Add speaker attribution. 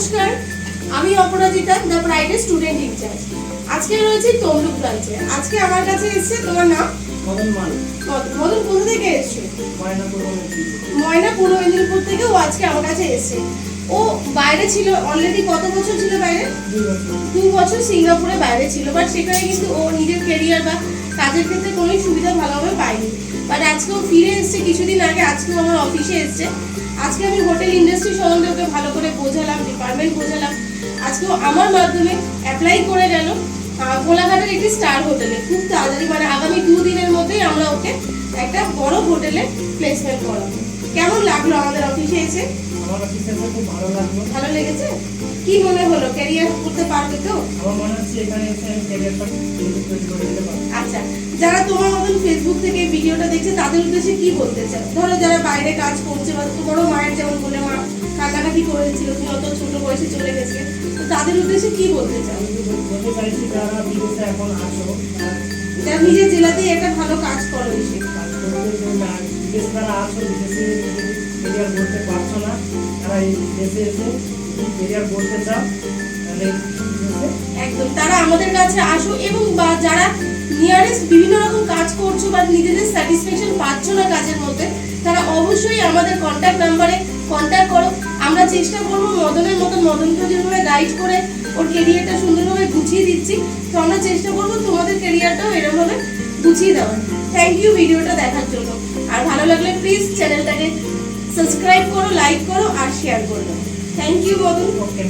Speaker 1: নমস্কার আমি Aparajita the private student incharge আজকে রয়েছে তমলুক ব্রাঞ্চে আজকে আমার কাছে এসেছে তোমার নাম?
Speaker 2: মদন মাল।
Speaker 1: মদন। কোথা থেকে এসছে? ময়না পূর্ব মেদিনীপুর থেকে ও আজকে আমার কাছে এসেছে। ও বাইরে ছিল অলরেডি কত বছর ছিল বাইরে? দু বছর সিঙ্গাপুরে বাইরে ছিল বাট সেখানে কিন্তু ও নিজের কেরিয়ার বা কাজের ক্ষেত্রে কোনোই সুবিধা ভালোভাবে পায়নি। বাট আজকে ও ফিরে এসছে কিছুদিন আগে আজকে আমার অফিসে এসছে। আজকে আমি হোটেল ইন্ডাস্ট্রি সম্বন্ধে ওকে ভালো করে বোঝালাম। ডিপার্টমেন্ট বোঝালাম। আজকে আমার মাধ্যমে অ্যাপ্লাই করে গেল। কোলাঘাটের একটি স্টার হোটেলে খুব তাড়াতাড়ি মানে আগামী দু দিনের মধ্যেই আমরা ওকে একটা বড় হোটেলে প্লেসমেন্ট করাবো। কেমন লাগল আমাদের অফিসে এসে?
Speaker 2: আমার অফিসে এসে খুব ভালো লাগল।
Speaker 1: ভালো লেগেছে? কি মনে হলো? ক্যারিয়ার করতে পারবে তো?
Speaker 2: আমার মনে হচ্ছে এখানে এসে আমি ক্যারিয়ারটা
Speaker 1: আচ্ছা। যারা তোমার মতন ফেসবুক থেকে ভিডিওটা দেখছে তাদের উদ্দেশ্যে কি বলতে চাও? ধরো যারা বাইরে কাজ করছে বা তোমারও মায়ের যেমন বলে মা কান্নাকাটি করেছিল তুমি অত ছোট বয়সে চলে গেছে তো তাদের উদ্দেশ্যে কি বলতে চাও?
Speaker 2: বলতে চাইছি যারা বিদেশে এখন আছো
Speaker 1: যারা নিজের জেলাতেই একটা ভালো কাজ করো এসে
Speaker 2: কাজ না বিদেশে যারা আছো বিদেশে কেরিয়ার করতে পারছ না তারা এই দেশে এসে কেরিয়ার করতে চাও তাহলে
Speaker 1: একদম তারা আমাদের কাছে আসো এবং বা যারা নিয়ারেস্ট বিভিন্ন রকম কাজ করছ বা নিজেদের স্যাটিসফ্যাকশন পাচ্ছ না কাজের মধ্যে, তারা অবশ্যই আমাদের কন্ট্যাক্ট নাম্বারে কন্ট্যাক্ট করো। আমরা চেষ্টা করব মদনের মতন মদনকে যেভাবে গাইড করে ওর কেরিয়ারটা সুন্দরভাবে গুছিয়ে দিচ্ছি। তো আমরা চেষ্টা করব তোমাদের কেরিয়ারটাও এরকমভাবে গুছিয়ে দেওয়ার। থ্যাংক ইউ ভিডিওটা দেখার জন্য। আর ভালো লাগলে প্লিজ চ্যানেলটাকে সাবস্ক্রাইব করো লাইক করো আর শেয়ার করো। Thank you Madan.
Speaker 2: ওকে